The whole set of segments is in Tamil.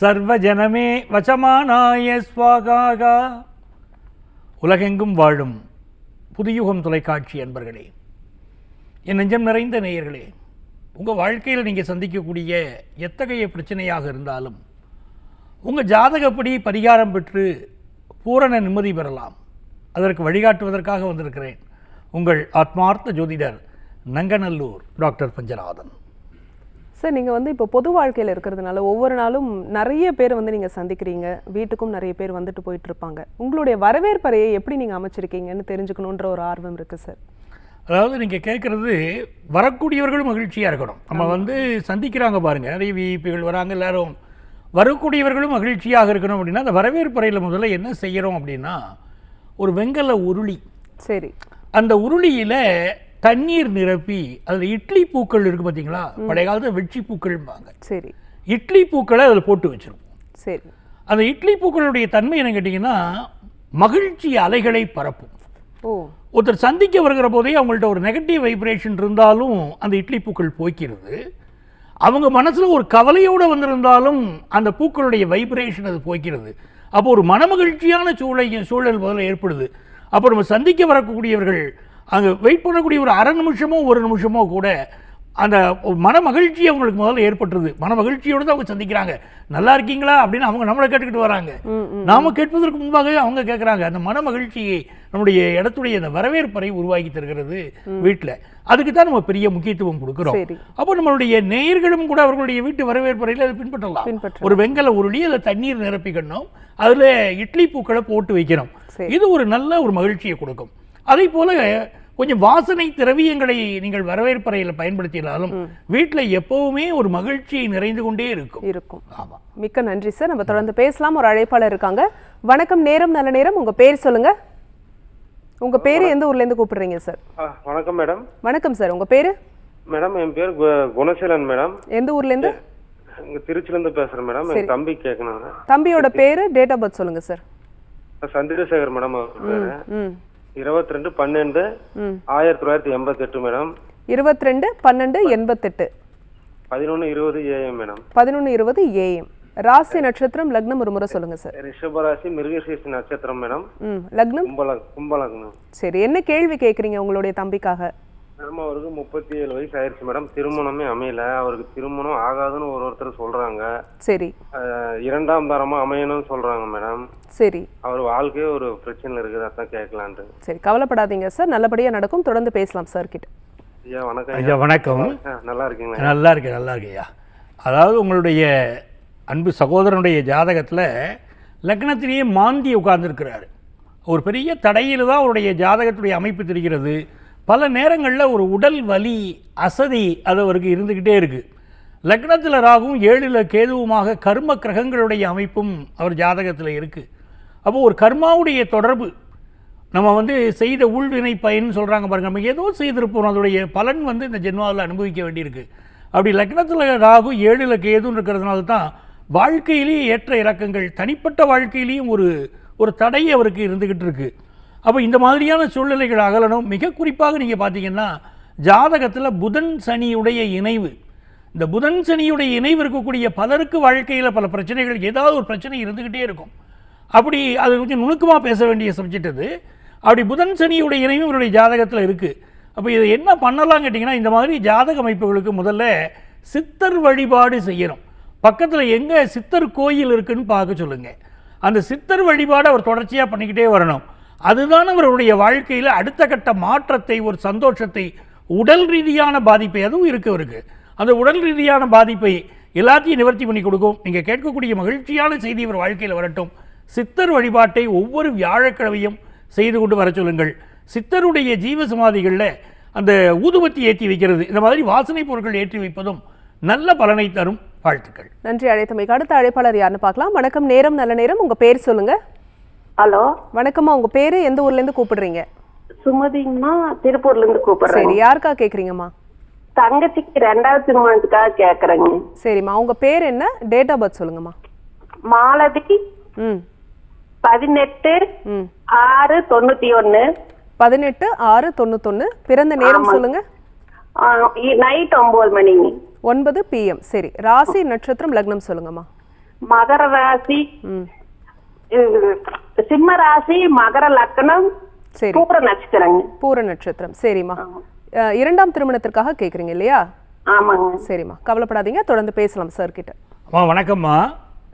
சர்வஜனமே வசமானாய ஸ்வாகாகா. உலகெங்கும் வாழும் புதியுகம் தொலைக்காட்சி அன்பர்களே என் நெஞ்சம் நிறைந்த நேயர்களே உங்கள் வாழ்க்கையில் நீங்கள் சந்திக்கக்கூடிய எத்தகைய பிரச்சனையாக இருந்தாலும் உங்கள் ஜாதகப்படி பரிகாரம் பெற்று பூரண நிம்மதி பெறலாம். அதற்கு வழிகாட்டுவதற்காக வந்திருக்கிறேன் உங்கள் ஆத்மார்த்த ஜோதிடர் நங்கநல்லூர் டாக்டர் பஞ்சநாதன். சார் நீங்க வந்து இப்போ பொது வாழ்க்கையில இருக்கிறதுனால ஒவ்வொரு நாளும் நிறைய பேர் வந்து நீங்க சந்திக்கிறீங்க. வீட்டுக்கும் நிறைய பேர் வந்துட்டு போயிட்டு இருப்பாங்க உங்களுடைய வரவேற்பறையை எப்படி நீங்க அமைச்சிருக்கீங்கன்னு தெரிஞ்சுக்கணுன்ற ஒரு ஆர்வம் இருக்கு சார். அதாவது நீங்கள் கேட்குறது வரக்கூடியவர்களும் மகிழ்ச்சியாக இருக்கணும். நம்ம வந்து சந்திக்கிறாங்க பாருங்கள் நிறைய விஐபிகள் வராங்க எல்லாரும் வரக்கூடியவர்களும் மகிழ்ச்சியாக இருக்கணும் அப்படின்னா அந்த வரவேற்பறையில் முதல்ல என்ன செய்கிறோம் அப்படின்னா ஒரு வெங்கல உருளி. சரி. அந்த உருளியில் தண்ணீர் நிரப்பி அதில் இட்லி பூக்கள் இருக்குது பார்த்தீங்களா பழைய காலத்தில் வெட்சி பூக்கள்பாங்க சரி. இட்லி பூக்களை அதில் போட்டு வச்சிருப்போம். சரி. அந்த இட்லி பூக்களுடைய தன்மை என்ன கேட்டிங்கன்னா மகிழ்ச்சி அலைகளை பரப்பும். ஒருத்தர் சந்திக்க வருகிற போதே அவங்கள்ட்ட ஒரு நெகட்டிவ் வைப்ரேஷன் இருந்தாலும் அந்த இட்லி பூக்கள் போய்க்கிறது. அவங்க மனசில் ஒரு கவலையோடு வந்திருந்தாலும் அந்த பூக்களுடைய வைப்ரேஷன் அது போய்க்கிறது. அப்போ ஒரு மனமகிழ்ச்சியான சூழலை சூழல் முதல்ல ஏற்படுது. அப்போ நம்ம சந்திக்க வரக்கூடியவர்கள் அங்கே வெயிட் பண்ணக்கூடிய ஒரு அரை நிமிஷமோ ஒரு நிமிஷமோ கூட அந்த மன மகிழ்ச்சி அவங்களுக்கு முதல்ல ஏற்பட்டுருது. மன மகிழ்ச்சியோடு தான் அவங்க சந்திக்கிறாங்க. நல்லா இருக்கீங்களா? அப்படின்னு அவங்க நம்மளை கேட்டுக்கிட்டு வராங்க. நாம கேட்பதற்கு முன்பாகவே அவங்க கேட்குறாங்க அந்த மன மகிழ்ச்சியை நம்முடைய இடத்துடைய அந்த வரவேற்பறை உருவாக்கி தருகிறது வீட்டில் அதுக்கு தான் நம்ம பெரிய முக்கியத்துவம் கொடுக்குறோம். அப்போ நம்மளுடைய நேயர்களும் கூட அவர்களுடைய வீட்டு வரவேற்பறையில் அதை பின்பற்றலாம். பின்பற்ற ஒரு வெங்கல உருளி அதில் தண்ணீர் நிரப்பிக்கணும் அதில் இட்லி பூக்களை போட்டு வைக்கணும். இது ஒரு நல்ல ஒரு மகிழ்ச்சியை கொடுக்கும். அதே போல கொஞ்சம் வாசனை திரவியங்களை நீங்கள் வரவேற்பறையில் பயன்படுத்தினாலும் வீட்டில் எப்பவுமே ஒரு மகிழ்ச்சி நிறைந்து கொண்டே இருக்கும். இருக்கும். ஆமாம் மிக்க நன்றி சார். நம்ம தொடர்ந்து பேசலாம். ஒரு அழைப்பாளர் இருக்காங்க. வணக்கம் நேரம் நல்ல நேரம். உங்க பேர் சொல்லுங்க. உங்க பேரு எந்த ஊர்ல இருந்து கூப்பிடுறீங்க சார்? ஆ, வணக்கம் மேடம். வணக்கம் சார். உங்க பேரு? மேடம் என் பேர் கு- குணசீலன் மேடம். எந்த ஊர்ல இருந்து? இங்க திருச்சில இருந்து பேசுறேன் மேடம். என் தம்பி கேட்கணும். தம்பியோட பேரு டேட் ஆஃப் பர்த் சொல்லுங்க சார். சந்திரசேகர் மேடம் இருபத்தி ரெண்டு பன்னெண்டு ஆயிரத்தி தொள்ளாயிரத்தி எண்பத்தி எட்டு மேடம். இருபத்தி ரெண்டு பன்னெண்டு எண்பத்தெட்டு. பதினொன்று இருபது ஏஎம் மேடம். பதினொன்று இருபது ஏஎம் ராசி நட்சத்திரம் லக்னம் ஒரு முறை சொல்லுங்க சார். ரிஷபராசி மிருகசீர்ஷ நட்சத்திரம் மேடம். ம் லக்னம்? கும்பல கும்பலக்னம். சரி என்ன கேள்வி கேட்குறீங்க உங்களுடைய தம்பிக்காக? மேடம் அவருக்கு முப்பத்தி ஏழு வயசு ஆயிருச்சு மேடம். திருமணமே அமையல. அவருக்கு திருமணம் ஆகாதுன்னு ஒரு ஒருத்தர் சொல்றாங்க. சரி. அஹ், இரண்டாம் தரமா அமையணும்னு சொல்றாங்க மேடம். சரி. அவர் வாழ்க்கையே ஒரு பிரச்சனை இருக்குது அதான் கேட்கலான்ட்டு. சரி கவலைப்படாதீங்க சார். நல்லபடியா நடக்கும். தொடர்ந்து பேசலாம் சார் கிட்ட. ஐயா வணக்கம் ஐயா வணக்கம். ஆ, நல்லா இருக்கீங்களா? நல்லா இருக்கு நல்லா இருக்கு ஐயா. அதாவது உங்களுடைய அன்பு சகோதரனுடைய ஜாதகத்தில் லக்னத்திலேயே மாந்தி உட்கார்ந்துருக்கிறாரு. ஒரு பெரிய தடையில் தான் அவருடைய ஜாதகத்துடைய அமைப்பு தெரிகிறது. பல நேரங்களில் ஒரு உடல் வலி அசதி அது அவருக்கு இருந்துக்கிட்டே இருக்குது லக்னத்தில் ராகும் ஏழில் கேதுவுமாக கர்ம கிரகங்களுடைய அமைப்பும் அவர் ஜாதகத்தில் இருக்குது அப்போ ஒரு கர்மாவுடைய தொடர்பு. நம்ம வந்து செய்த உள்வினை பயன் சொல்கிறாங்க பாருங்க. நம்ம ஏதோ செய்திருப்போம். அதோடைய பலன் வந்து இந்த ஜென்மாவில் அனுபவிக்க வேண்டியிருக்கு. அப்படி லக்னத்தில் ராகு ஏழில் கேதுன்னு இருக்கிறதுனால தான் வாழ்க்கையிலேயே ஏற்ற இறக்கங்கள் தனிப்பட்ட வாழ்க்கையிலையும் ஒரு ஒரு தடை அவருக்கு இருந்துக்கிட்டு இருக்குது அப்போ இந்த மாதிரியான சூழ்நிலைகள் அகலணும். மிக குறிப்பாக நீங்கள் பார்த்தீங்கன்னா ஜாதகத்தில் புதன் சனியுடைய இணைவு. இந்த புதன் சனியுடைய இணைவு இருக்கக்கூடிய பலருக்கு வாழ்க்கையில் பல பிரச்சனைகள் ஏதாவது ஒரு பிரச்சனை இருந்துக்கிட்டே இருக்கும். அப்படி அது கொஞ்சம் நுணுக்கமாக பேச வேண்டிய சப்ஜெக்ட் அது. அப்படி புதன் சனியுடைய இணைவு இவருடைய ஜாதகத்தில் இருக்குது அப்போ இதை என்ன பண்ணலாம் கேட்டிங்கன்னா இந்த மாதிரி ஜாதக அமைப்புகளுக்கு முதல்ல சித்தர் வழிபாடு செய்யணும். பக்கத்தில் எங்கே சித்தர் கோயில் இருக்குதுன்னு பார்க்க சொல்லுங்கள் அந்த சித்தர் வழிபாடு அவர் தொடர்ச்சியாக பண்ணிக்கிட்டே வரணும். அதுதான் அவருடைய வாழ்க்கையில் அடுத்த கட்ட மாற்றத்தை ஒரு சந்தோஷத்தை உடல் ரீதியான பாதிப்பை அதுவும் இருக்கு அவருக்கு. அந்த உடல் ரீதியான பாதிப்பை எல்லாத்தையும் நிவர்த்தி பண்ணி கொடுக்கும். நீங்கள் கேட்கக்கூடிய மகிழ்ச்சியான செய்தி இவர் வாழ்க்கையில் வரட்டும். சித்தர் வழிபாட்டை ஒவ்வொரு வியாழக்கிழமையும் செய்து கொண்டு வர சொல்லுங்கள். சித்தருடைய ஜீவ சமாதிகளில் அந்த ஊதுபத்தி ஏற்றி வைக்கிறது. இந்த மாதிரி வாசனை பொருட்கள் ஏற்றி வைப்பதும் நல்ல பலனை தரும். வாழ்த்துக்கள். நன்றி அழைத்தமைக்கு அடுத்த அழைப்பாளர் யாருன்னு பார்க்கலாம். வணக்கம் நேரம் நல்ல நேரம். உங்கள் பேர் சொல்லுங்கள் ஹலோ. வணக்கம்மா உங்க பேரு எந்த ஊர்ல இருந்து கூப்பிடுறீங்க? சுமதிங்கம்மா திருப்பூர்ல இருந்து கூப்பிடுறேன் சரி யாருக்கா கேக்குறீங்கம்மா? தங்கச்சிக்கு ரெண்டாவது திருமணத்துக்காக கேக்குறேங்க. சரிம்மா உங்க பேர் என்ன? டேட் ஆஃப் பர்த் சொல்லுங்கம்மா. மாலதி. ம். பதினெட்டு ம். ஆறு தொண்ணூத்தி ஒண்ணு பதினெட்டு ஆறு தொண்ணூத்தொன்னு. பிறந்த நேரம் சொல்லுங்க. நைட் ஒன்பது மணிங்க. ஒன்பது பிஎம் சரி ராசி நட்சத்திரம் லக்னம் சொல்லுங்கம்மா. மகர ராசி. ம். சிம்ம ராசி மகர லக்னம் சரி. பூர நட்சத்திரங்க. பூர நட்சத்திரம். சரிம்மா. இரண்டாம் திருமணத்திற்காக கேக்குறீங்க இல்லையா? ஆமாங்க. சரிம்மா. கவலைப்படாதீங்க. தொடர்ந்து பேசலாம் சார் கிட்ட அம்மா வணக்கம்மா.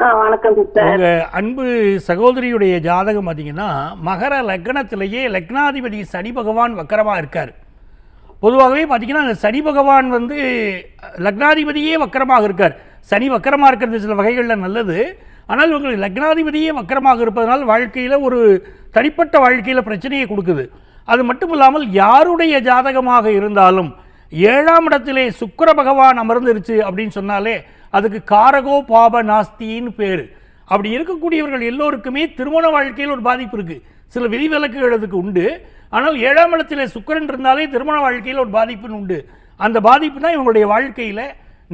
ஆ வணக்கம் உங்க அன்பு சகோதரியுடைய ஜாதகம் பார்த்தீங்கன்னா மகர லக்னத்திலேயே லக்னாதிபதி சனி பகவான் வக்கரமாக இருக்கார். பொதுவாகவே பார்த்தீங்கன்னா அந்த சனி பகவான் வந்து லக்னாதிபதியே வக்கரமாக இருக்கார். சனி வக்கரமாக இருக்கிறது சில வகைகளில் நல்லது. ஆனால் உங்களுக்கு லக்னாதிபதியே வக்கரமாக இருப்பதனால் வாழ்க்கையில் ஒரு தனிப்பட்ட வாழ்க்கையில் பிரச்சனையை கொடுக்குது. அது மட்டும் இல்லாமல் யாருடைய ஜாதகமாக இருந்தாலும் ஏழாம் இடத்திலே சுக்கிர பகவான் அமர்ந்துருச்சு அப்படின்னு சொன்னாலே அதுக்கு காரகோ பாப நாஸ்தின்னு பேர். அப்படி இருக்கக்கூடியவர்கள் எல்லோருக்குமே திருமண வாழ்க்கையில் ஒரு பாதிப்பு இருக்குது சில விதிவிலக்குகள் அதுக்கு உண்டு. ஆனால் ஏழாம் இடத்திலே சுக்கரன் இருந்தாலே திருமண வாழ்க்கையில் ஒரு பாதிப்புன்னு உண்டு. அந்த பாதிப்பு தான் இவங்களுடைய வாழ்க்கையில்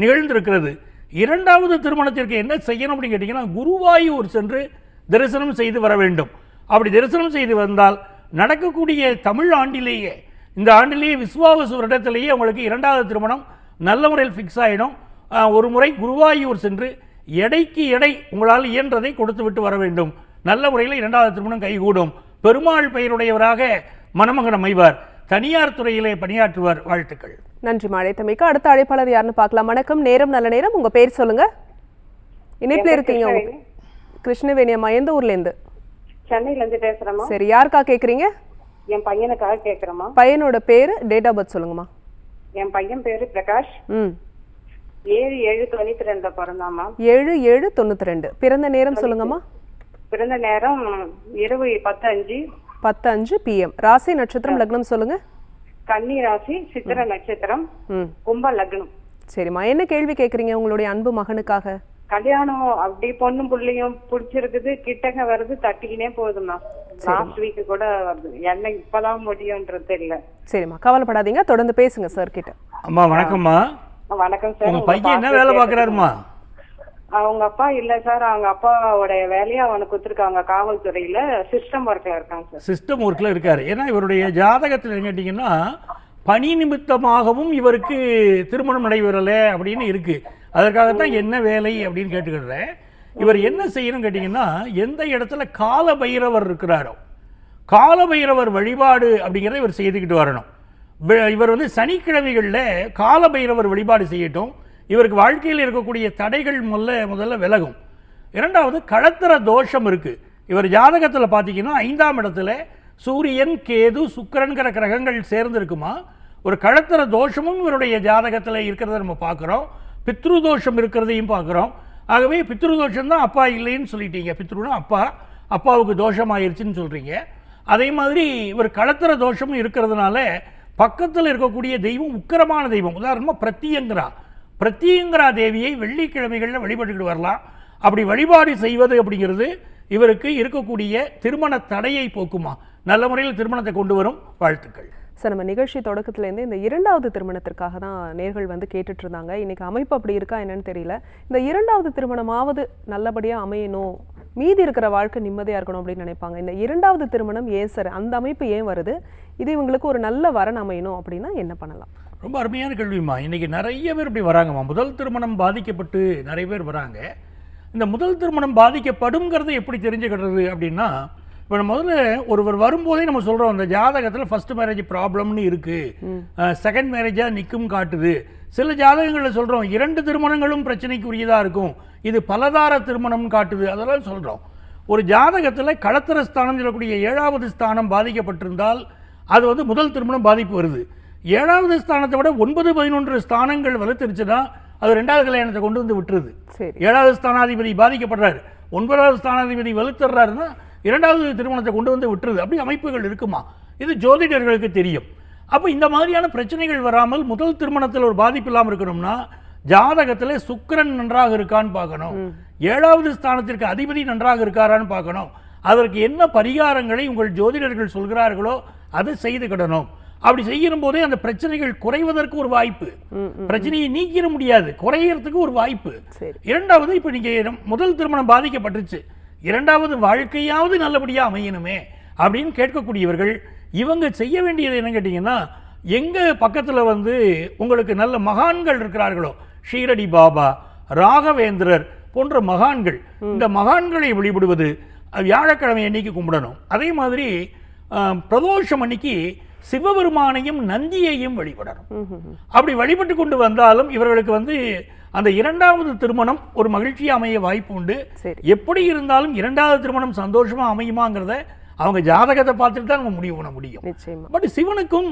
நிகழ்ந்திருக்கிறது. இரண்டாவது திருமணத்திற்கு என்ன செய்யணும் அப்படின்னு கேட்டிங்கன்னா குருவாயூர் சென்று தரிசனம் செய்து வர வேண்டும். அப்படி தரிசனம் செய்து வந்தால் நடக்கக்கூடிய தமிழ் ஆண்டிலேயே இந்த ஆண்டிலேயே விஸ்வாவசு வருடத்திலேயே உங்களுக்கு இரண்டாவது திருமணம் நல்ல முறையில் ஃபிக்ஸ் ஆகிடும் ஒரு முறை குருவாயூர் சென்று எடைக்கு எடை உங்களால் இயன்றதை கொடுத்து விட்டு வர வேண்டும். நல்ல முறையில் இரண்டாவது திருமணம் கைகூடும். பெருமாள் பெயருடையவராக மணமகன் அமைவார். தனியார் துறையிலே பணியாற்றுவார். வாழ்த்துக்கள். நன்றி அழைத்தமைக்கு அடுத்த அழைப்பாளர் யாருன்னு பார்க்கலாம். வணக்கம். நேரம் நல்ல நேரம். உங்க பேர் சொல்லுங்க. இணைப்புல இருக்கீங்க உங்க கிருஷ்ணவேணி. அம்மா எந்த ஊர்ல இருந்து சென்னையில இருந்து பேசுறேம்மா. சரி யாருக்கா கேக்குறீங்க என் பையனுக்காக கேக்குறேம்மா பையனோட பேரு டேட் ஆஃப் பர்த் சொல்லுங்கம்மா. என் பையன் பேரு பிரகாஷ். ம். ஏழு ஏழு தொண்ணூத்தி ரெண்டுல பிறந்தாம்மா. ஏழு ஏழு தொண்ணூத்தி ரெண்டு பிறந்த நேரம் சொல்லுங்கம்மா. பிறந்த நேரம் இரவு பத்து அஞ்சு. பத்து அஞ்சு பிஎம் ராசி நட்சத்திரம் லக்னம் சொல்லுங்க. கன்னி ராசி சித்திர நட்சத்திரம் ம். கும்ப லக்னம். சரிம்மா என்ன கேள்வி கேக்குறீங்க உங்களுடைய அன்பு மகனுக்காக? கல்யாணம் அப்படி பொண்ணும் புள்ளையும் பிடிச்சிருக்குது கிட்டக்க வருது தட்டிக்கினே போகுதும்மா. லாஸ்ட் வீக் கூட வருது. என்ன இப்பதான் முடியும்ன்றது தெரியல. சரிம்மா கவலைப்படாதீங்க தொடர்ந்து பேசுங்க சார் கிட்ட. அம்மா வணக்கம்மா. வணக்கம் சார் உங்க பையன் என்ன வேலை பார்க்குறாருமா அவங்க அப்பா இல்ல சார். அவங்க அப்பாவோட வேலையை அவனுக்கு கொடுத்துருக்காங்க. காவல்துறையில சிஸ்டம் ஒர்க்ல இருக்காங்க சார். சிஸ்டம் ஒர்க்கில் இருக்கார். ஏன்னா இவருடைய ஜாதகத்தில் கேட்டீங்கன்னா பணி நிமித்தமாகவும் இவருக்கு திருமணம் நடைபெறலை அப்படின்னு இருக்கு. அதற்காகத்தான் என்ன வேலை அப்படின்னு கேட்டுக்கிறேன் இவர் என்ன செய்யணும் கேட்டிங்கன்னா எந்த இடத்துல கால பைரவர் இருக்கிறாரோ கால பைரவர் வழிபாடு அப்படிங்கிறத இவர் செய்துக்கிட்டு வரணும். இவர் வந்து சனிக்கிழமைகளில் கால பைரவர் வழிபாடு செய்யட்டும். இவருக்கு வாழ்க்கையில் இருக்கக்கூடிய தடைகள் முதல்ல முதல்ல விலகும். இரண்டாவது களத்திர தோஷம் இருக்குது இவர் ஜாதகத்தில் பார்த்தீங்கன்னா ஐந்தாம் இடத்துல சூரியன் கேது சுக்கிரன்கிற கிரகங்கள் சேர்ந்துருக்குமா? ஒரு களத்திர தோஷமும் இவருடைய ஜாதகத்தில் இருக்கிறத நம்ம பார்க்குறோம் பித்ரு தோஷம் இருக்கிறதையும் பார்க்குறோம் ஆகவே பித்ரு தோஷம் தான் அப்பா இல்லைன்னு சொல்லிட்டீங்க. பித்ருனா அப்பா. அப்பாவுக்கு தோஷம் சொல்கிறீங்க அதே மாதிரி இவர் களத்திர தோஷமும் இருக்கிறதுனால பக்கத்தில் இருக்கக்கூடிய தெய்வம் உக்கிரமான தெய்வம். உதாரணமாக பிரத்தியங்கிறா பிரத்யங்கரா தேவியை வெள்ளிக்கிழமைகளில் வழிபட்டுக்கிட்டு வரலாம். அப்படி வழிபாடு செய்வது அப்படிங்கிறது இவருக்கு இருக்கக்கூடிய திருமண தடையை போக்குமா? நல்ல முறையில் திருமணத்தை கொண்டு வரும் வாழ்த்துக்கள். சார் நம்ம நிகழ்ச்சி தொடக்கத்துலேருந்து இந்த இரண்டாவது திருமணத்திற்காக தான் நேர்கள் வந்து கேட்டுட்டு இருந்தாங்க இன்றைக்கி அமைப்பு அப்படி இருக்கா என்னன்னு தெரியல. இந்த இரண்டாவது திருமணமாவது நல்லபடியாக அமையணும் மீதி இருக்கிற வாழ்க்கை நிம்மதியாக இருக்கணும் அப்படின்னு நினைப்பாங்க. இந்த இரண்டாவது திருமணம் ஏன் சார் அந்த அமைப்பு ஏன் வருது? இது இவங்களுக்கு ஒரு நல்ல வரன் அமையணும் அப்படின்னா என்ன பண்ணலாம்? ரொம்ப அருமையான கேள்விம்மா. இன்னைக்கு நிறைய பேர் இப்படி வராங்கம்மா. முதல் திருமணம் பாதிக்கப்பட்டு நிறைய பேர் வராங்க. இந்த முதல் திருமணம் பாதிக்கப்படுங்கிறத எப்படி தெரிஞ்சுக்கிறது அப்படின்னா இப்போ முதல்ல ஒருவர் வரும்போதே நம்ம சொல்கிறோம் அந்த ஜாதகத்தில் ஃபர்ஸ்ட் மேரேஜ் ப்ராப்ளம்னு இருக்குது செகண்ட் மேரேஜாக நிற்கும் காட்டுது. சில ஜாதகங்களில் சொல்கிறோம் இரண்டு திருமணங்களும் பிரச்சனைக்குரியதாக இருக்கும். இது பலதார திருமணம் காட்டுது. அதெல்லாம் சொல்கிறோம் ஒரு ஜாதகத்தில் களத்திர ஸ்தானம் சொல்லக்கூடிய ஏழாவது ஸ்தானம் பாதிக்கப்பட்டிருந்தால் அது வந்து முதல் திருமணம் பாதிப்பு வருது. ஏழாவது ஸ்தானத்தை விட ஒன்பது பதினொன்று ஸ்தானங்கள் வலுத்துருச்சுன்னா அது ரெண்டாவது கல்யாணத்தை கொண்டு வந்து விட்டுருது. ஏழாவது ஸ்தானாதிபதி பாதிக்கப்படுறாரு. ஒன்பதாவது ஸ்தானாதிபதி வலுத்துறாருன்னா இரண்டாவது திருமணத்தை கொண்டு வந்து விட்டுருது. அப்படி அமைப்புகள் இருக்குமா? இது ஜோதிடர்களுக்கு தெரியும். அப்போ இந்த மாதிரியான பிரச்சனைகள் வராமல் முதல் திருமணத்தில் ஒரு பாதிப்பு இல்லாமல் இருக்கணும்னா ஜாதகத்தில் சுக்கிரன் நன்றாக இருக்கான்னு பார்க்கணும். ஏழாவது ஸ்தானத்திற்கு அதிபதி நன்றாக இருக்காரான்னு பார்க்கணும். அதற்கு என்ன பரிகாரங்களை உங்கள் ஜோதிடர்கள் சொல்கிறார்களோ அதை செய்துக்கிடணும் அப்படி செய்யும் போதே அந்த பிரச்சனைகள் குறைவதற்கு ஒரு வாய்ப்பு. பிரச்சனையை நீக்கிட முடியாது குறையறதுக்கு ஒரு வாய்ப்பு. சரி. இரண்டாவது இப்போ நீங்க முதல் திருமணம் பாதிக்கப்பட்டுருச்சு. இரண்டாவது வாழ்க்கையாவது நல்லபடியா அமையணுமே அப்படின்னு கேட்கக்கூடியவர்கள் இவங்க செய்ய வேண்டியது என்ன கேட்டிங்கன்னா எங்க பக்கத்துல வந்து உங்களுக்கு நல்ல மகான்கள் இருக்கிறார்களோ ஷீரடி பாபா ராகவேந்திரர் போன்ற மகான்கள் இந்த மகான்களை வழிபடுவது வியாழக்கிழமை அன்னைக்கு கும்பிடணும். அதே மாதிரி பிரதோஷம் அன்னைக்கு சிவபெருமானையும் நந்தியையும் வழிபடணும். அப்படி வழிபட்டு கொண்டு வந்தாலும் இவர்களுக்கு வந்து அந்த இரண்டாவது திருமணம் ஒரு மகிழ்ச்சியா அமைய வாய்ப்பு உண்டு. சரி. எப்படி இருந்தாலும் இரண்டாவது திருமணம் சந்தோஷமா அமையுமாங்கிறத அவங்க ஜாதகத்தை பார்த்துட்டு தான் நம்ம முடிவு பண்ண முடியும். நிச்சயமா. பட் சிவனுக்கும்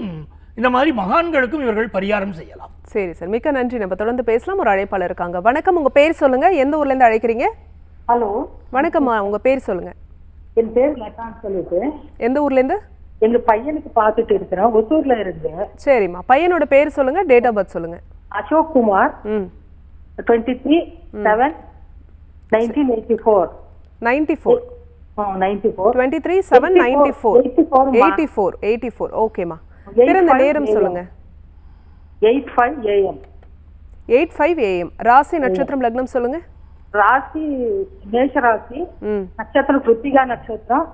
இந்த மாதிரி மகான்களுக்கும் இவர்கள் பரிகாரம் செய்யலாம். சரி சார் மிக்க நன்றி. நம்ம தொடர்ந்து பேசலாம். ஒரு அழைப்பாளர் இருக்காங்க. வணக்கம். உங்க பேர் சொல்லுங்க. எந்த ஊர்ல இருந்து அழைக்கிறீங்க? ஹலோ. வணக்கம்மா. உங்க பேர் சொல்லுங்க. என் பேர் லதான்னு சொல்லிட்டு. எந்த ஊர்ல இருந்து? எங்க பையனுக்கு பார்த்துட்டு இருக்கிறேன். ஒசூர்ல இருந்து. சரிம்மா. பையனோட பேர் சொல்லுங்க டேட் ஆஃப் பர்த் சொல்லுங்க. Ashok Kumar. Twenty three seven nineteen eighty four ninety four ninety four twenty three seven ninety four 84 மா. எயிட்டி ஃபோர் எயிட்டி ஃபோர் ஓகேம்மா 85 பிறந்த நேரம். சொல்லுங்க eight five AM eight five AM ராசி நட்சத்திரம் லக்னம் சொல்லுங்க. ராசி மேஷ ராசி நட்சத்திரம் கிருத்திகா நட்சத்திரம்.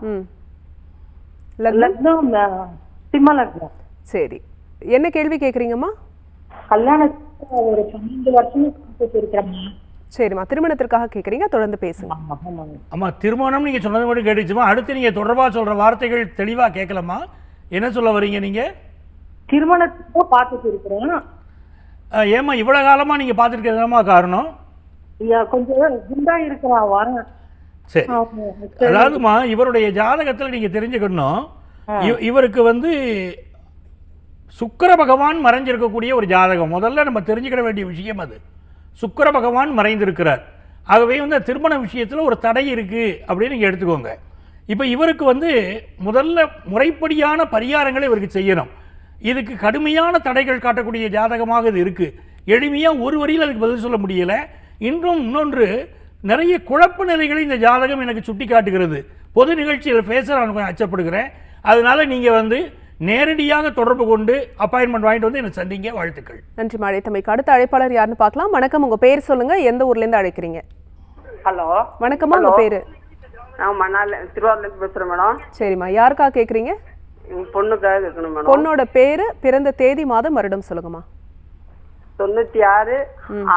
லக்னம்? சிம்ம லக்னம். சரி. என்ன கேள்வி கேட்குறீங்கம்மா கல்யாணத்துக்கு ஒரு பன்னெண்டு வருஷம் சரிம்மா. திருமணத்திற்காக கேட்குறீங்க தொடர்ந்து பேசுங்க. அம்மா திருமணம் நீங்க சொன்னது மட்டும் கேட்டுச்சுமா? அடுத்து நீங்க தொடர்பா சொல்ற வார்த்தைகள் தெளிவா கேட்கலாமா என்ன சொல்ல வரீங்க நீங்க? திருமணத்துக்கு பார்த்துட்டு இருக்கிறேன் அஹ், ஏம்மா இவ்வளவு காலமா நீங்க பார்த்துருக்கிறதுமா காரணம்? ஐயா, கொஞ்சம் குண்டா இருக்கிறான் வரேன். சரி. அதாவதுமா இவருடைய ஜாதகத்துல நீங்க தெரிஞ்சுக்கணும். இவ- இவருக்கு வந்து சுக்கிர பகவான் மறைஞ்சிருக்கக்கூடிய ஒரு ஜாதகம். முதல்ல நம்ம தெரிஞ்சுக்கிட வேண்டிய விஷயம் அது. சுக்கிர பகவான் மறைந்திருக்கிறார். ஆகவே வந்து திருமண விஷயத்துல ஒரு தடை இருக்கு அப்படின்னு நீங்க எடுத்துக்கோங்க. இப்போ இவருக்கு வந்து முதல்ல முறைப்படியான பரிகாரங்களை இவருக்கு செய்யணும். இதுக்கு கடுமையான தடைகள் காட்டக்கூடிய ஜாதகமாக இது இருக்கு. எளிமையா ஒரு வரியில் அதுக்கு பதில் சொல்ல முடியல. இன்றும் இன்னொன்று நிறைய குழப்ப நிலைகளை இந்த ஜாதகம் எனக்கு சுட்டி காட்டுகிறது பொது நிகழ்ச்சியில் பேச நான் கொஞ்சம் அச்சப்படுகிறேன். அதனால நீங்க வந்து நேரடியாக தொடர்பு கொண்டு அப்பாயின்மெண்ட் வாங்கிட்டு வந்து என்னை சந்திங்க. வாழ்த்துக்கள். நன்றி அழைத்தமைக்கு அடுத்த அழைப்பாளர் யாருன்னு பார்க்கலாம். வணக்கம். உங்க பேர் சொல்லுங்க. எந்த ஊர்ல இருந்து அழைக்கிறீங்க? ஹலோ. வணக்கம்மா. உங்க பேரு? நான் மணால திருவாரூர்லேருந்து பேசுகிறேன் மேடம். சரிம்மா. யாருக்காக கேட்குறீங்க பொண்ணுக்காக இருக்கணும் மேடம். பொண்ணோட பேரு பிறந்த தேதி மாதம் வருடம் சொல்லுங்கம்மா. தொண்ணூற்றி ஆறு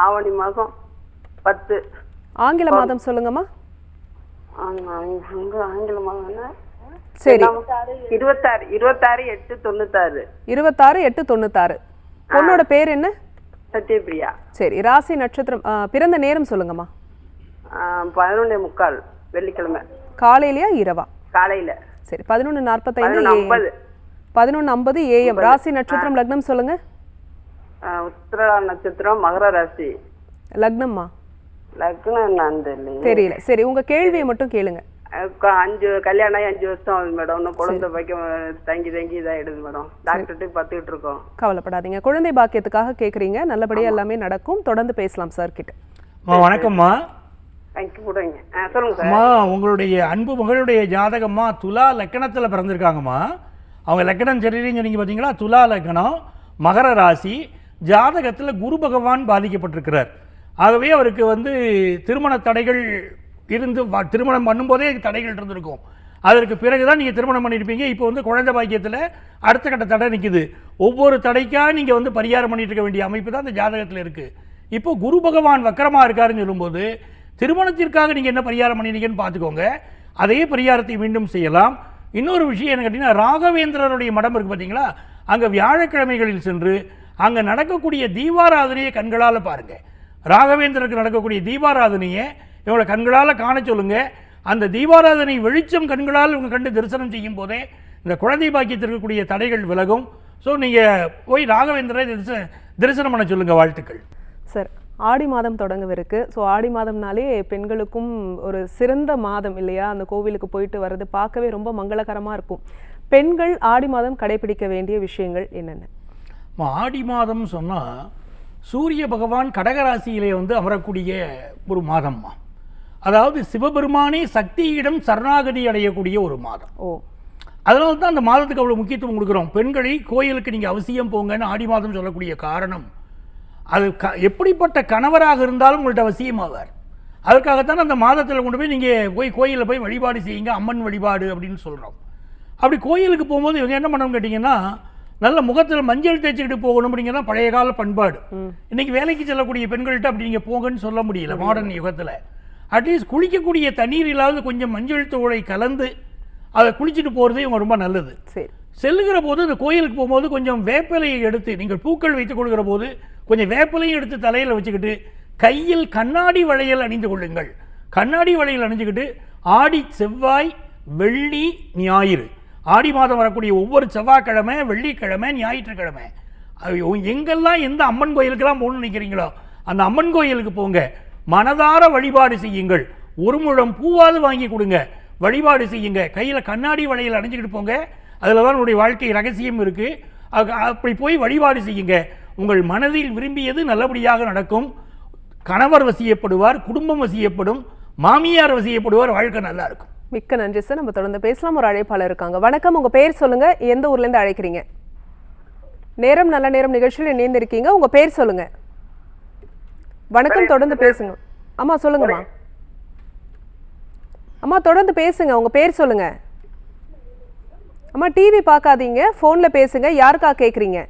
ஆவணி மாதம் பத்து. ஆங்கில மாதம் சொல்லுங்கம்மா. ஆங்கில மாதம் சரி. இருபத்தாறு இருபத்தாறு எட்டு தொண்ணூத்தாறு. இருபத்தாறு எட்டு தொண்ணூத்தாறு. பொண்ணோட பேர் என்ன? சத்யபிரியா. சரி ராசி நட்சத்திரம் பிறந்த நேரம் சொல்லுங்கம்மா. பதினொன்னே முக்கால் வெள்ளிக்கிழமை. காலையிலயா இரவா? காலையில். சரி பதினொன்று நாற்பத்தைந்து பதினொன்று ஐம்பது பதினொன்று ஐம்பது. ஏஎம் ராசி நட்சத்திரம் லக்னம் சொல்லுங்க. உத்திரா நட்சத்திரம் மகர ராசி. லக்னம்மா? லக்னம் தெரியலையே. தெரியல. சரி உங்க கேள்வியை மட்டும் கேளுங்க. அஞ்சு கல்யாணம் ஆகி அஞ்சு வருஷம் ஆகுது மேடம். இன்னும் குழந்தை பாய்க்க தங்கி தங்கி இதாகிடுது மேடம். டாக்டர்கிட்ட பார்த்துக்கிட்டு இருக்கோம். கவலைப்படாதீங்க. குழந்தை பாக்கியத்துக்காக கேக்குறீங்க. நல்லபடியா எல்லாமே நடக்கும். தொடர்ந்து பேசலாம் சார் கிட்ட வணக்கம்மா. தேங்க்யூ கொடுங்க ஆ சொல்லுங்க சார். அம்மா உங்களுடைய அன்பு மகளுடைய ஜாதகம்மா துலா லக்கணத்தில் பிறந்திருக்காங்கம்மா. அவங்க லக்கணம் சரியில்லைன்னு சொன்னீங்க பார்த்தீங்களா துலா லக்கணம் மகர ராசி ஜாதகத்தில் குரு பகவான் பாதிக்கப்பட்டிருக்கிறார். ஆகவே அவருக்கு வந்து திருமண தடைகள் இருந்து வ- திருமணம் பண்ணும்போதே தடைகள் இருந்திருக்கும். அதற்கு பிறகு தான் நீங்கள் திருமணம் பண்ணியிருப்பீங்க. இப்போ வந்து குழந்தை பாக்கியத்தில் அடுத்த கட்ட தடை நிற்குது ஒவ்வொரு தடைக்காக நீங்கள் வந்து பரிகாரம் பண்ணிட்டு இருக்க வேண்டிய அமைப்பு தான் அந்த ஜாதகத்தில் இருக்குது இப்போ குரு பகவான் வக்கரமாக இருக்காருன்னு சொல்லும்போது திருமணத்திற்காக நீங்கள் என்ன பரிகாரம் பண்ணினீங்கன்னு பார்த்துக்கோங்க. அதே பரிகாரத்தை மீண்டும் செய்யலாம். இன்னொரு விஷயம் என்ன கேட்டிங்கன்னா ராகவேந்திரருடைய மடம் இருக்குது பார்த்தீங்களா அங்கே வியாழக்கிழமைகளில் சென்று அங்கே நடக்கக்கூடிய தீபாராதனையை கண்களால் பாருங்கள் ராகவேந்திரருக்கு நடக்கக்கூடிய தீபாராதனையை இவங்களை கண்களால் காண சொல்லுங்க. அந்த தீபாராதனை வெளிச்சம் கண்களால் இவங்க கண்டு தரிசனம் செய்யும் போதே இந்த குழந்தை பாக்கியத்தில் இருக்கக்கூடிய தடைகள் விலகும். ஸோ நீங்கள் போய் ராகவேந்திரரை தரிச தரிசனம் பண்ண சொல்லுங்கள் வாழ்த்துக்கள். சார் ஆடி மாதம் தொடங்கவிருக்கு ஸோ ஆடி மாதம்னாலே பெண்களுக்கும் ஒரு சிறந்த மாதம் இல்லையா? அந்த கோவிலுக்கு போயிட்டு வர்றது பார்க்கவே ரொம்ப மங்களகரமாக இருக்கும். பெண்கள் ஆடி மாதம் கடைபிடிக்க வேண்டிய விஷயங்கள் என்னென்ன? ஆடி மாதம் சொன்னால் சூரிய பகவான் கடகராசியிலே வந்து அமரக்கூடிய ஒரு மாதம்மா. அதாவது சிவபெருமானே சக்தியிடம் சரணாகதி அடையக்கூடிய ஒரு மாதம். ஓ. அதனால தான் அந்த மாதத்துக்கு அவ்வளோ முக்கியத்துவம் கொடுக்குறோம். பெண்களை கோயிலுக்கு நீங்கள் அவசியம் போங்கன்னு ஆடி மாதம் சொல்லக்கூடிய காரணம். அது க எப்படிப்பட்ட கணவராக இருந்தாலும் உங்கள்ட்ட அவசியமாவார். அதற்காகத்தான் அந்த மாதத்தில் கொண்டு போய் நீங்கள் போய் கோயிலில் போய் வழிபாடு செய்யுங்க அம்மன் வழிபாடு அப்படின்னு சொல்கிறோம் அப்படி கோயிலுக்கு போகும்போது இவங்க என்ன பண்ணணும் கேட்டிங்கன்னா நல்ல முகத்தில் மஞ்சள் தேய்ச்சிக்கிட்டு போகணும் அப்படிங்கிறது பழைய கால பண்பாடு. இன்னைக்கு வேலைக்கு செல்லக்கூடிய பெண்கள்கிட்ட அப்படி நீங்கள் போங்கன்னு சொல்ல முடியல மாடர்ன் யுகத்தில். அட்லீஸ்ட் குளிக்கக்கூடிய தண்ணீரிலாவது கொஞ்சம் மஞ்சள் தூளை கலந்து அதை குளிச்சுட்டு போகிறது இவங்க ரொம்ப நல்லது. சரி. செல்லுகிற போது இந்த கோயிலுக்கு போகும்போது கொஞ்சம் வேப்பிலையை எடுத்து நீங்கள் பூக்கள் வைத்துக் கொள்கிற போது கொஞ்சம் வேப்பிலையும் எடுத்து தலையில் வச்சுக்கிட்டு கையில் கண்ணாடி வளையல் அணிந்து கொள்ளுங்கள். கண்ணாடி வளையல் அணிஞ்சுக்கிட்டு ஆடி செவ்வாய் வெள்ளி ஞாயிறு. ஆடி மாதம் வரக்கூடிய ஒவ்வொரு செவ்வாய்க்கிழமை வெள்ளிக்கிழமை ஞாயிற்றுக்கிழமை. எங்கெல்லாம் எந்த அம்மன் கோயிலுக்கெல்லாம் போகணும்னு நினைக்கிறீங்களோ அந்த அம்மன் கோயிலுக்கு போங்க. மனதார வழிபாடு செய்யுங்கள். ஒரு முழம் பூவாது வாங்கி கொடுங்க. வழிபாடு செய்யுங்க. கையில் கண்ணாடி வளையல் அணிஞ்சிக்கிட்டு போங்க. அதில் தான் உங்களுடைய வாழ்க்கை ரகசியம் இருக்குது அப்படி போய் வழிபாடு செய்யுங்க. உங்கள் மனதில் விரும்பியது நல்லபடியாக நடக்கும். கணவர் வசியப்படுவார் குடும்பம் வசியப்படும் மாமியார் வசியப்படுவார் வாழ்க்கை நல்லா இருக்கும். மிக்க நன்றி சார். நம்ம தொடர்ந்து பேசலாம். ஒரு அழைப்பாளர் இருக்காங்க. வணக்கம். உங்கள் பேர் சொல்லுங்கள் எந்த ஊர்லேருந்து அழைக்கிறீங்க? நேரம் நல்ல நேரம் நிகழ்ச்சியில் இணைந்திருக்கீங்க. உங்கள் பேர் சொல்லுங்கள் வணக்கம். தொடர்ந்து பேசுங்க. அம்மா சொல்லுங்கம்மா. அம்மா தொடர்ந்து பேசுங்க. உங்கள் பேர் சொல்லுங்கள் அம்மா டிவி பார்க்காதீங்க. ஃபோனில் பேசுங்க. யாருக்கா கேட்குறீங்க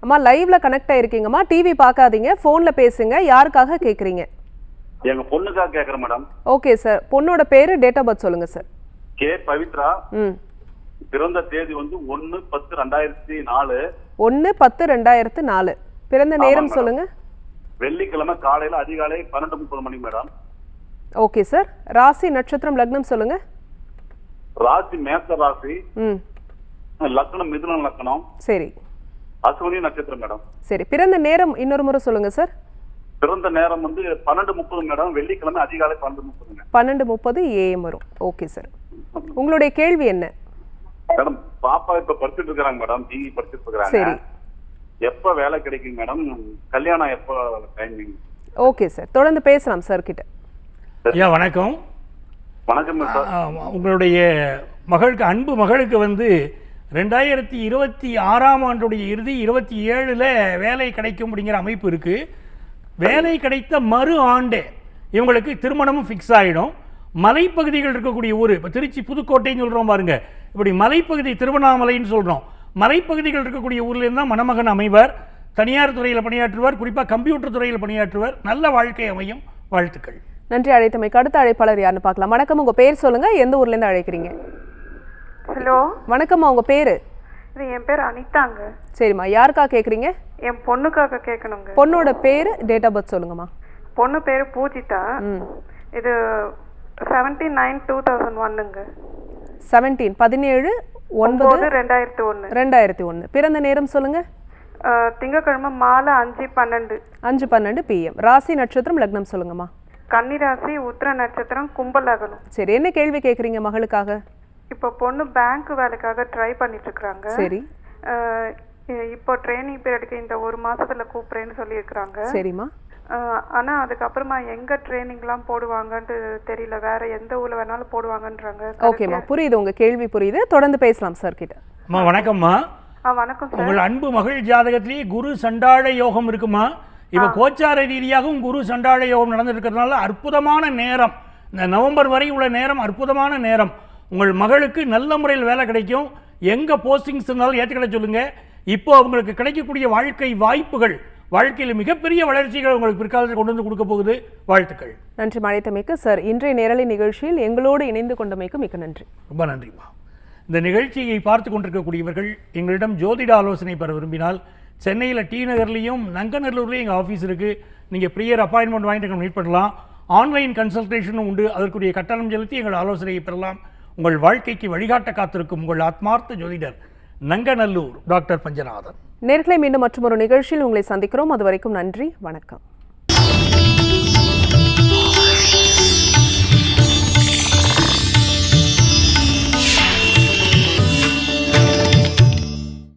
அம்மா லைவில் கனெக்ட் ஆகிருக்கீங்கம்மா டிவி பார்க்காதீங்க. ஃபோனில் பேசுங்க. யாருக்காக கேட்குறீங்க எங்க பொண்ணுக்காக கேக்குறேன் மேடம் ஓகே சார் பொண்ணோட பேரு டேட் ஆஃப் பர்த் சொல்லுங்க சார் கே பவித்ரா. ம். பிறந்த தேதி வந்து ஒன்னு பத்து ரெண்டாயிரத்தி நாலு. ஒன்று பத்து ரெண்டாயிரத்து நாலு. பிறந்த நேரம். சொல்லுங்க. வெள்ளிக்கிழமை காலையில அதிகாலை பன்னெண்டு முப்பது மணி மேடம் ஓகே சார் ராசி நட்சத்திரம் லக்னம் சொல்லுங்க. ராசி மேச ராசி. ம். லக்னம் மிதுன லக்னம். சரி. அஸ்வினி நட்சத்திரம் மேடம் சரி. பிறந்த நேரம் இன்னொரு முறை சொல்லுங்க சார் பிறந்த நேரம் வந்து பன்னெண்டு முப்பது மேடம் வெள்ளிக்கிழமை அதிகாலை பன்னெண்டு முப்பதுங்க பன்னெண்டு முப்பது ஏஎம் வரும். ஓகே சார் உங்களுடைய கேள்வி என்ன? மேடம் பாப்பா இப்ப படிச்சுட்டு இருக்கிறாங்க மேடம் டிவி படிச்சுட்டு சரி. இருக்கிறாங்க எப்ப வேலை கிடைக்கும் மேடம்? கல்யாணம் எப்ப டைமிங் ஓகே சார் தொடர்ந்து பேசலாம் சார் கிட்ட. ஐயா வணக்கம். வணக்கம் உங்களுடைய மகளுக்கு அன்பு மகளுக்கு வந்து ரெண்டாயிரத்தி இருபத்தி ஆறாம் ஆண்டுடைய இறுதி இருபத்தி ஏழில் வேலை கிடைக்கும் அப்படிங்கிற அமைப்பு இருக்குது வேலை கிடைத்த மறு ஆண்டே. இவங்களுக்கு திருமணமும் ஃபிக்ஸ் ஆகிடும் மலைப்பகுதிகள் இருக்கக்கூடிய ஊர். இப்போ திருச்சி புதுக்கோட்டைன்னு சொல்கிறோம் பாருங்க. இப்படி மலைப்பகுதி திருவண்ணாமலைன்னு சொல்கிறோம் மலைப்பகுதிகள் இருக்கக்கூடிய ஊர்லேருந்து தான் மணமகன் அமைவர் தனியார் துறையில் பணியாற்றுவார் குறிப்பாக கம்ப்யூட்டர் துறையில் பணியாற்றுவார். நல்ல வாழ்க்கை அமையும். வாழ்த்துக்கள். நன்றி அழைத்தமைக்கு அடுத்த அழைப்பாளர் யாருன்னு பார்க்கலாம். வணக்கம் உங்க பேர் சொல்லுங்க. எந்த ஊர்ல இருந்து அழைக்கிறீங்க? ஹலோ. வணக்கம்மா உங்க பேரு? இது என் பேர் அனிதாங்க. சரிம்மா யாருக்கா கேட்குறீங்க என் பொண்ணுக்காக கேட்கணுங்க பொண்ணோட பேரு டேட் ஆஃப் பர்த் சொல்லுங்கம்மா. பொண்ணு பேரு பூஜிதா. இது செவன்டி நைன் டூ தௌசண்ட் ஒன்னுங்க செவன்டீன் பதினேழு ஒன்பது ரெண்டாயிரத்தி ஒன்று ரெண்டாயிரத்தி ஒன்று பிறந்த நேரம் சொல்லுங்க. திங்கக்கிழமை மாலை அஞ்சு பன்னெண்டு. அஞ்சு பன்னெண்டு பிஎம் ராசி நட்சத்திரம் லக்னம் சொல்லுங்கம்மா. கன்னிராசி உத்திர நட்சத்திரம் கும்பலகனம். சரி என்ன கேள்வி கேட்குறீங்க மகளுக்காக? இப்போ பொண்ணு பேங்க் வேலைக்காக ட்ரை பண்ணிட்டு இருக்காங்க சரி இப்போ ட்ரைனிங் பீரியடுக்கு இந்த ஒரு மாசத்துல கூப்பிடுறேன்னு சொல்லியிருக்கிறாங்க. சரிம்மா. ஆனா அதுக்கப்புறமா எங்க ட்ரைனிங்லாம் போடுவாங்கன்ட்டு தெரியல. வேற எந்த ஊர்ல வேணாலும் போடுவாங்கன்றாங்க. ஓகேம்மா புரியுது. உங்க கேள்வி புரியுது. தொடர்ந்து பேசலாம் சார் கிட்ட. அம்மா வணக்கம்மா. ஆ வணக்கம் சார் உங்கள் அன்பு மகள் ஜாதகத்திலேயே குரு சண்டாள யோகம் இருக்குமா? இப்போ கோச்சார ரீதியாகவும் குரு சண்டாள யோகம் நடந்துட்டு இருக்கிறதுனால அற்புதமான நேரம். இந்த நவம்பர் வரை உள்ள நேரம் அற்புதமான நேரம். உங்கள் மகளுக்கு நல்ல முறையில் வேலை கிடைக்கும். எங்கே போஸ்டிங்ஸ் இருந்தாலும் ஏற்றுக்கிட சொல்லுங்க. இப்போ அவங்களுக்கு கிடைக்கக்கூடிய வாழ்க்கை வாய்ப்புகள் வாழ்க்கையில் மிகப்பெரிய வளர்ச்சிகள் உங்களுக்கு பிற்காலத்தில் கொண்டு வந்து கொடுக்க போகுது. வாழ்த்துக்கள். நன்றி மழைத்தமைக்கு சார் இன்றைய நேரலை நிகழ்ச்சியில் எங்களோடு இணைந்து கொண்டமைக்கு மிக்க நன்றி. ரொம்ப நன்றிம்மா. இந்த நிகழ்ச்சியை பார்த்து கொண்டிருக்கக்கூடியவர்கள் எங்களிடம் ஜோதிட ஆலோசனை பெற விரும்பினால் சென்னையில் டி நகர்லேயும் நங்கநல்லூர்லேயும் எங்கள் ஆஃபீஸ் இருக்குது நீங்கள் ப்ரியர் அப்பாயின்மெண்ட் வாங்கிட்டு மீட் பண்ணலாம். ஆன்லைன் கன்சல்டேஷனும் உண்டு. அதற்குரிய கட்டணம் செலுத்தி எங்கள் ஆலோசனையை பெறலாம். உங்கள் வாழ்க்கைக்கு வழிகாட்ட காத்திருக்கும் உங்கள் ஆத்மார்த்த ஜோதிடர் நங்கநல்லூர் டாக்டர் பஞ்சநாதன். நேர்களை மீண்டும் மற்றும் ஒரு நிகழ்ச்சியில் உங்களை சந்திக்கிறோம். அது வரைக்கும் நன்றி வணக்கம்.